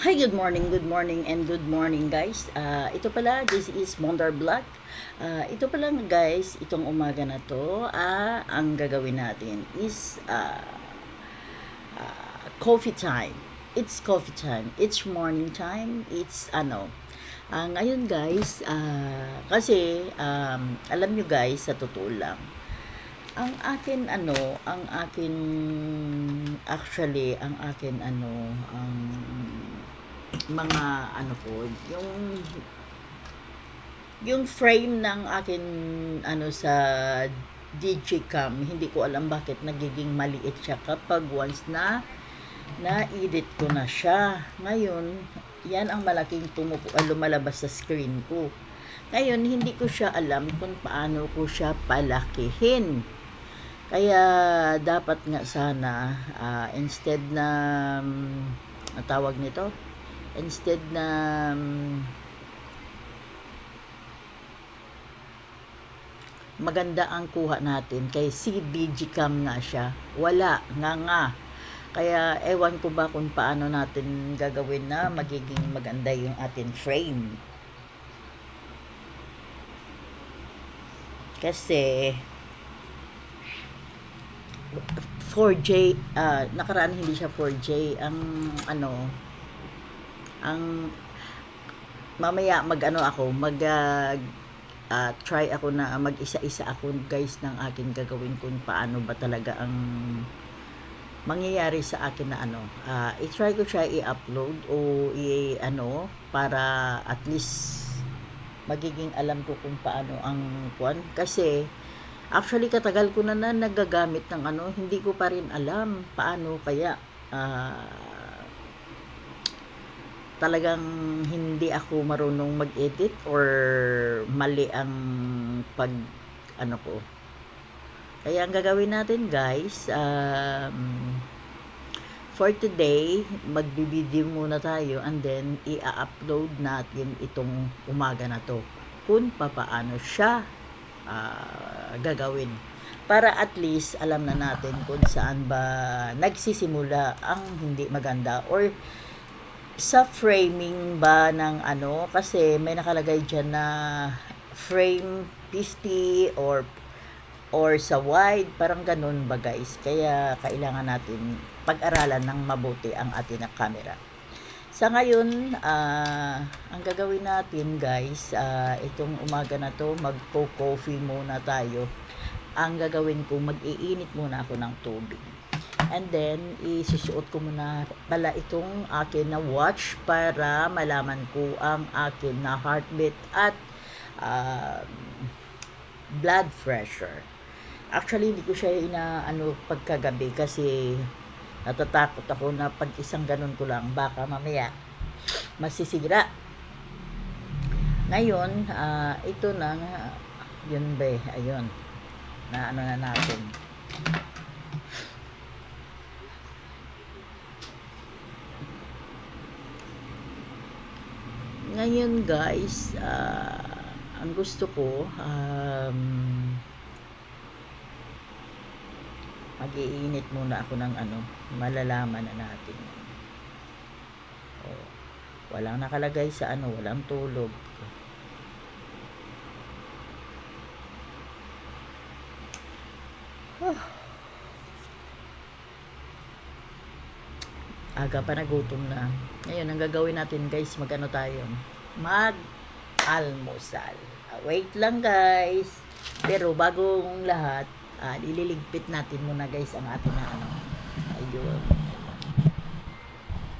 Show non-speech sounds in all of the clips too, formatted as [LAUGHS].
Hi, good morning, good morning, and good morning guys. Ah, ito pala, this is Mondar Black. Ah, ito pala guys, itong umaga na to, ah, ang gagawin natin is ah, ah, coffee time. It's coffee time. It's morning time. It's ano. Ah, ngayon guys, ah, kasi um, alam nyo guys, sa totoo lang, ang akin ano, ang akin actually ang akin ano, ang mga ano po, yung yung frame ng akin ano sa Digicam, hindi ko alam bakit nagiging maliit siya kapag once na na-edit ko na siya. Ngayon, yan ang malaking tumupo, ah, lumalabas sa screen ko. Ngayon, hindi ko siya alam kung paano ko siya palakihin. Kaya dapat nga sana ah, instead na um, tawag nito instead na um, maganda ang kuha natin kay CDG cam nga siya. Wala nga nga. Kaya ewan ko ba kung paano natin gagawin na magiging maganda yung atin frame. Kasi 4J ah nakaraan hindi siya 4J ang ano ang mamaya mag ano ako mag ah, ah, try ako na mag-isa-isa ako guys ng akin gagawin kung paano ba talaga ang mangyayari sa akin na ano. Ah, i-try ko siya i-upload o i ano para at least magiging alam ko kung paano ang kuan kasi actually katagal ko na na nagagamit ng ano hindi ko pa rin alam paano kaya ah, talagang hindi ako marunong mag-edit or mali ang pag ano ko. Kaya ang gagawin natin guys, um, for today, magbibideo muna tayo and then i-upload natin itong umaga na to kung papaano siya ah, gagawin para at least alam na natin kung saan ba nagsisimula ang hindi maganda or sa framing ba ng ano? Kasi may nakalagay diyan na frame 50 or or sa wide parang ganun ba guys? Kaya kailangan natin pag-aralan ng mabuti ang ating camera. Sa ngayon ah, ang gagawin natin guys ah, itong umaga na to magko-coffee muna tayo. Ang gagawin ko mag-iinit muna ako ng tubig And then, isusuot ko muna pala itong akin na watch para malaman ko ang akin na heartbeat at um, blood pressure. Actually, hindi ko siya ina ano pagkagabi kasi natatakot ako na pag isang ganun ko lang baka mamaya masisira. Ngayon, ah, ito na nga, yun ba eh, ayun, na ano na natin. Ngayon guys, ah, ang gusto ko, um, mag-iinit muna ako ng ano, malalaman na natin. Oh, walang nakalagay sa ano, walang tulog. Aga pa nagutom na. Ngayon, ang gagawin natin guys, mag-ano tayo? Mag-almusal. Ah, wait lang guys. Pero bagong lahat, ah, ililigpit natin muna guys ang ating na ano. Ayun.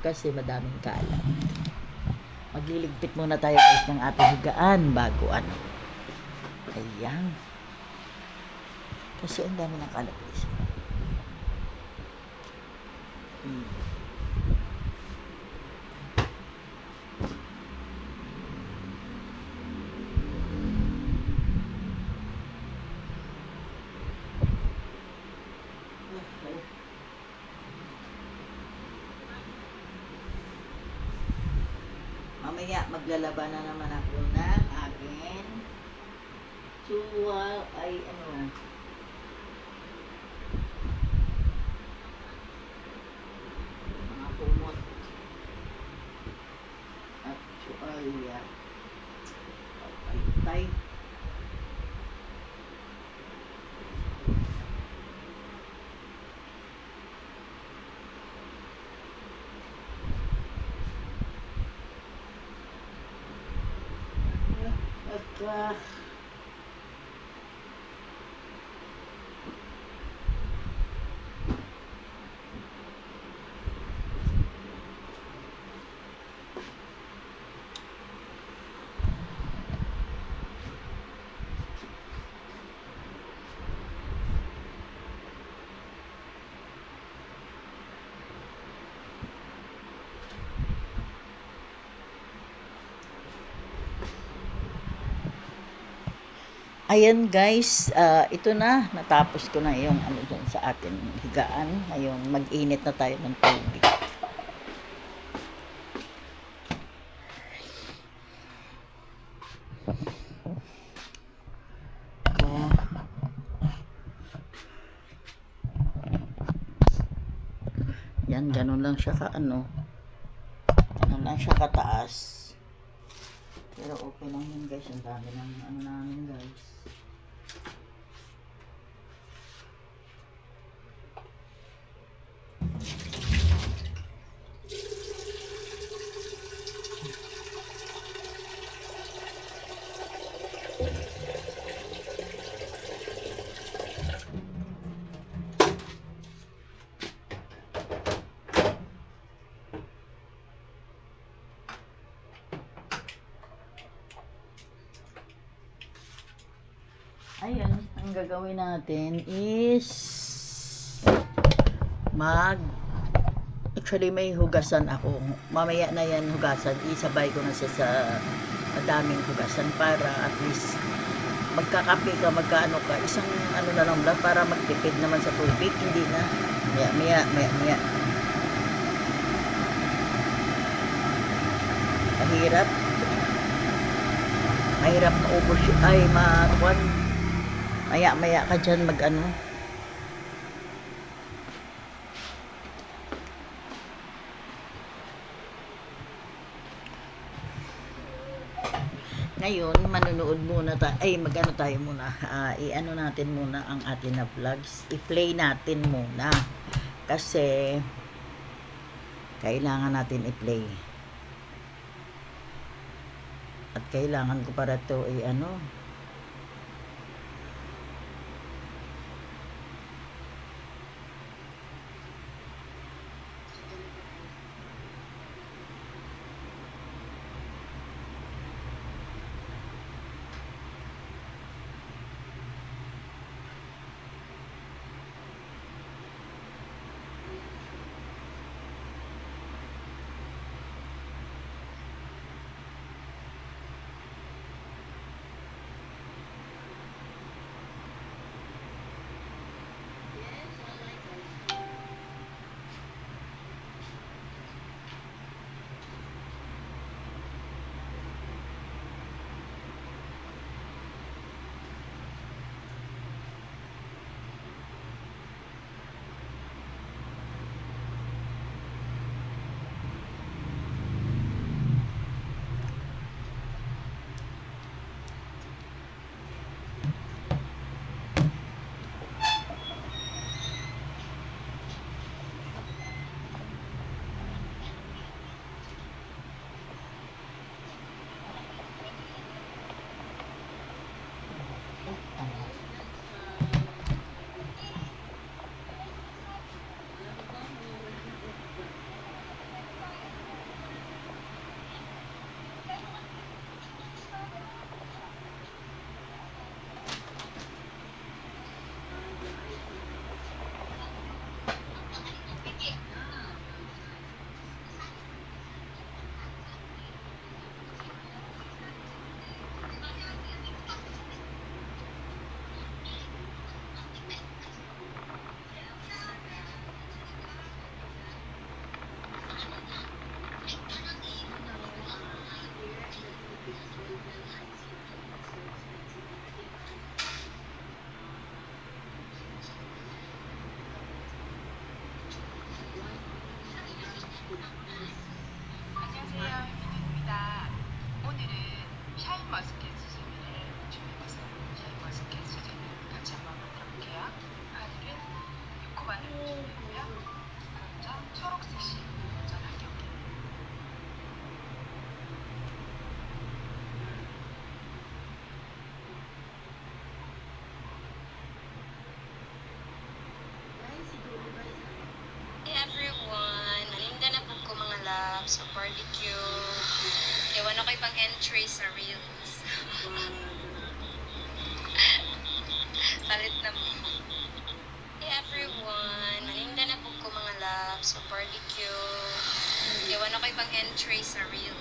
Kasi madaming kalat. Magliligpit muna tayo guys ng ating higaan bago ano. Ayan. Kasi ang dami ng kalat guys. Hmm. Mamaya maglalaba na naman ako ng akin. Tuwa ay ano. Mga kumot. Ay, ah. Tay. At Ayan guys, ah, ito na, natapos ko na yung ano dyan sa atin higaan. Ngayon, mag-init na tayo ng tubig. Yan, ganun lang siya ka ano. Ganun lang siya kataas. Pero okay lang yun guys. Ang dami ng ano namin guys. Ayun, ang gagawin natin is mag Actually, may hugasan ako. Mamaya na yan hugasan. Isabay ko na siya sa madaming hugasan para at least magkakape ka, magkaano ka. Isang ano na lang lang para magtipid naman sa tubig. Hindi na. Maya, maya, maya, maya. Mahirap. Mahirap maubos. Ay, makuan. Maya, maya ka dyan mag ano. Ngayon, manonood muna tayo. Ay, mag-ano tayo muna. Ah, i-ano natin muna ang atin na vlogs. I-play natin muna. Kasi, kailangan natin i-play. At kailangan ko para to i-ano. loves barbecue. Iwan ako ibang entry sa Reels. [LAUGHS] Palit na mo. Hey everyone! Maninda na po ko mga loves of barbecue. Iwan ako ibang entry sa Reels.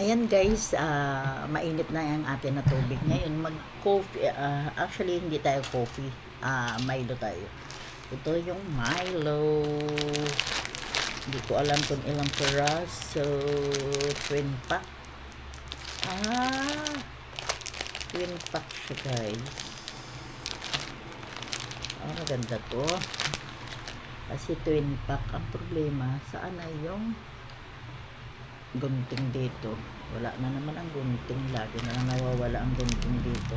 Ayan guys, ah, mainit na yung atin na tubig ngayon. Mag-coffee, ah, actually hindi tayo coffee, ah, Milo tayo. Ito yung Milo. Hindi ko alam kung ilang piraso. Twin pack. Ah, twin pack siya guys. Ah, maganda to. Kasi twin pack. Ang problema, saan na yung gunting dito. Wala na naman ang gunting. Lagi na nawawala ang gunting dito.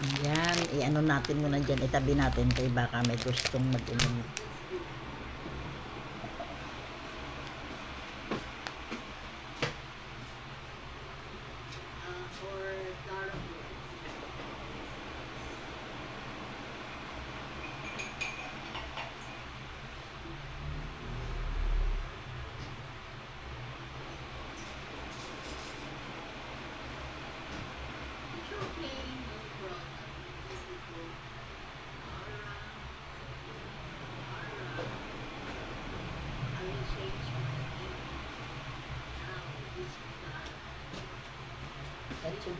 Ayan, i-ano natin muna dyan. Itabi natin kay baka may gustong mag-inom.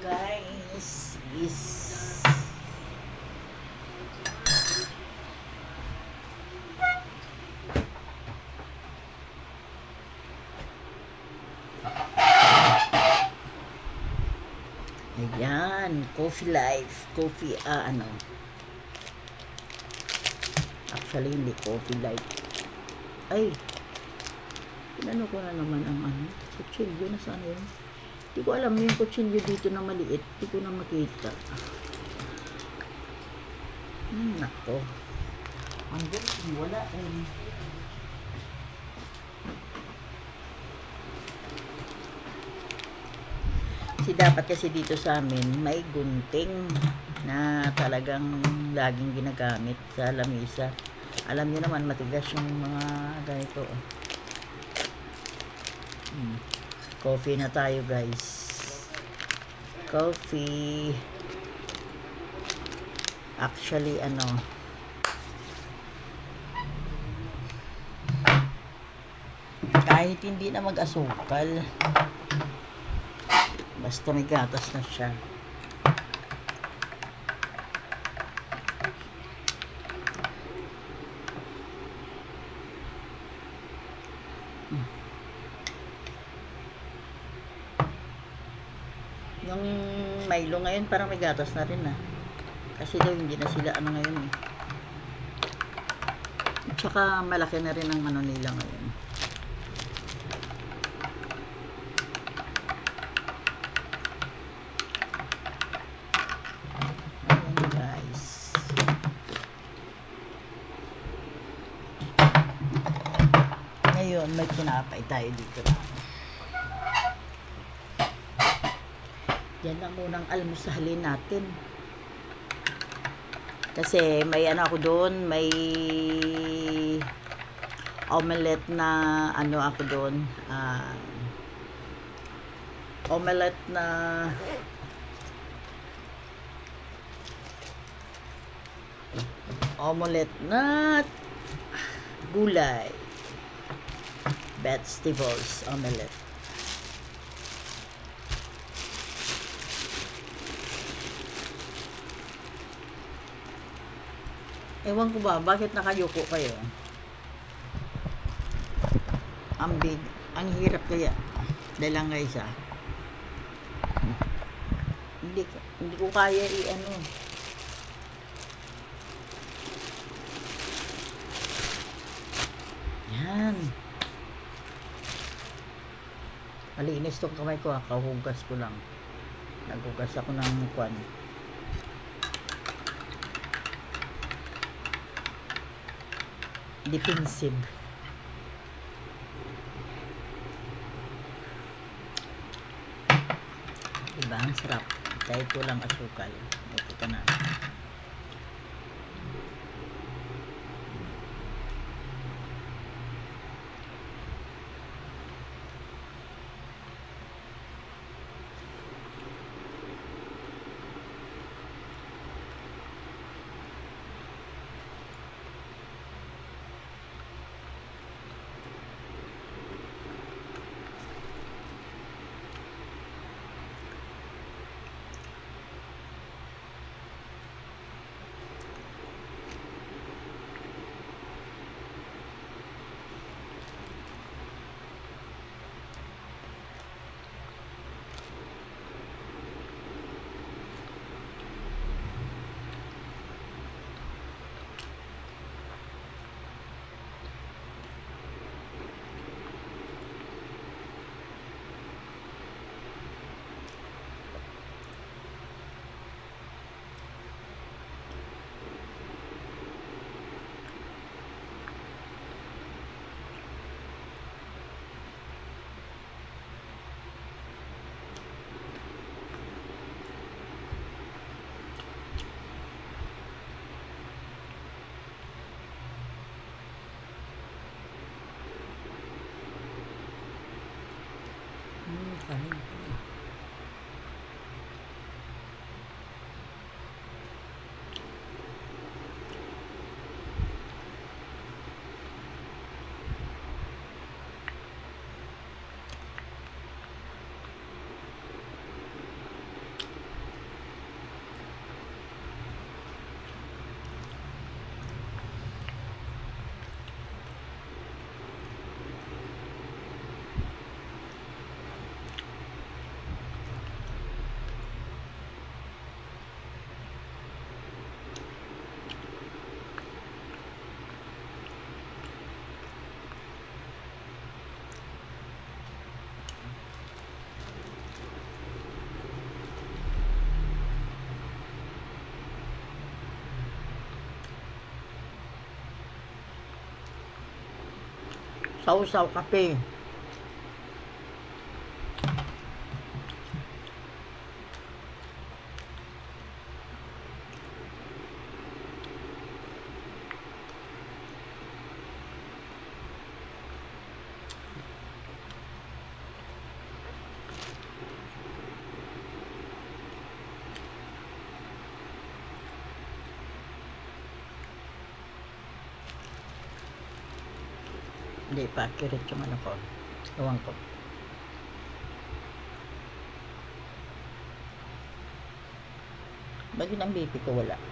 Guys is Ayan, coffee life. Coffee, ah, ano. Actually, hindi coffee life. Ay, Inano ko na naman ang ano, kutsilyo na sana yun. Hindi ko alam yung kutsilyo dito na maliit. Hindi ko na makita. Hmm, nako. Ang galing, wala eh. Kasi dapat kasi dito sa amin may gunting na talagang laging ginagamit sa lamisa. Alam niyo naman matigas yung mga ganito. oh. Hmm. Coffee na tayo guys. Coffee. Actually ano. Kahit hindi na mag-asukal. Basta may gatas na siya. Yung Ngayon parang may gatas na rin ah. Kasi daw hindi na sila ano ngayon eh. At saka malaki na rin ang ano nila ngayon. Ngayon may tinapay tayo dito na. Yan lang munang almusalin natin. Kasi may ano ako doon, may omelette na ano ako doon. ah omelette na omelette na gulay. Vegetables omelette. Ewan ko ba, bakit nakayuko kayo? Ang big, ang hirap kaya. Guys ah. Hindi, hindi ko kaya i-ano. Yan. Malinis tong kamay ko ah, kahugas ko lang. Naghugas ako ng kwan. Defensive. Diba? Ang sarap. Kahit walang asukal. Ito ka na. I mean, Sausaw kape. Hindi pa accurate yung ano ko. Ewan ko. Bagay ng BP ko wala.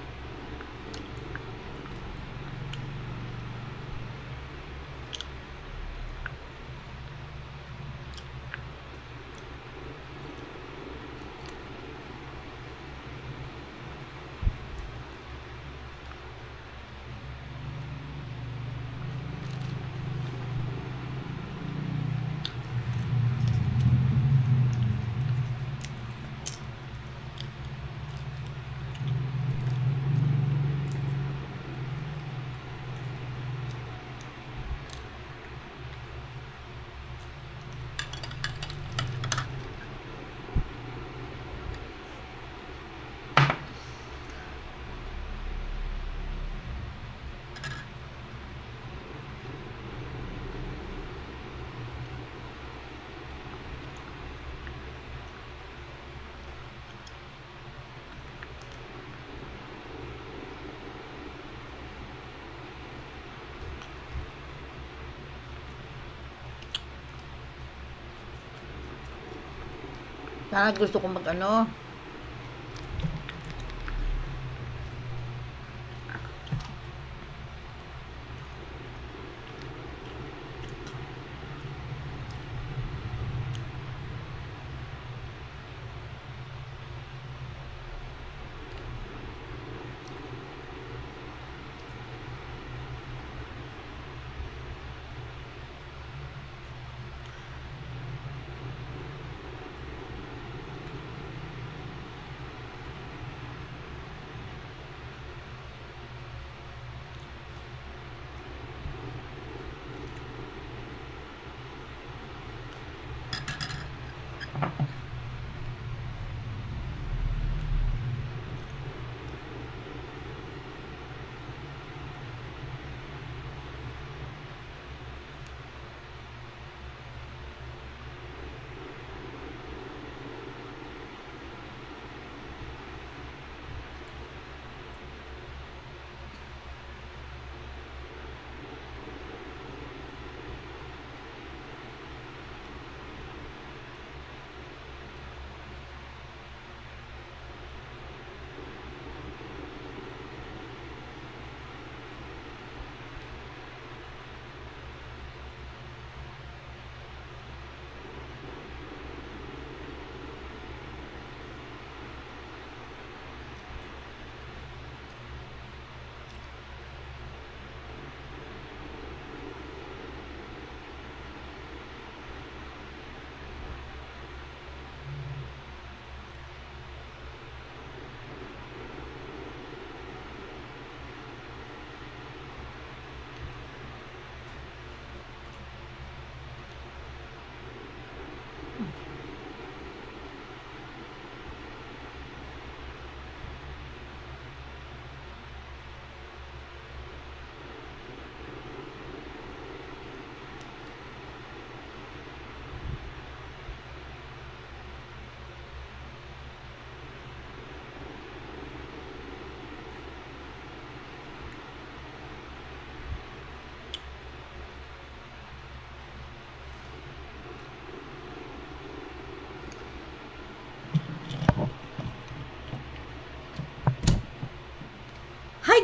Sana gusto ko mag ano.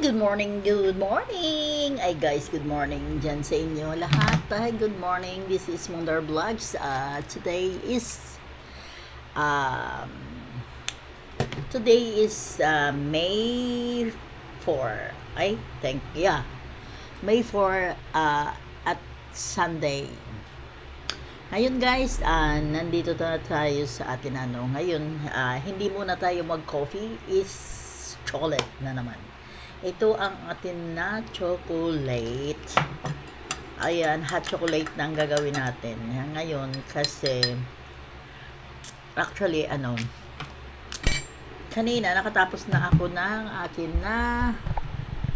Good morning, good morning! Ay guys, good morning dyan sa inyo lahat. Ay, good morning. This is Mundar Vlogs. Uh, today is um, today is uh, May 4. I think, yeah. May 4 uh, at Sunday. Ngayon guys, ah, nandito na tayo sa atin ano. Ngayon, ah, hindi muna tayo mag-coffee, is chocolate na naman. Ito ang atin na chocolate. Ayan, hot chocolate na ang gagawin natin. Ngayon, kasi actually, ano, kanina nakatapos na ako ng akin na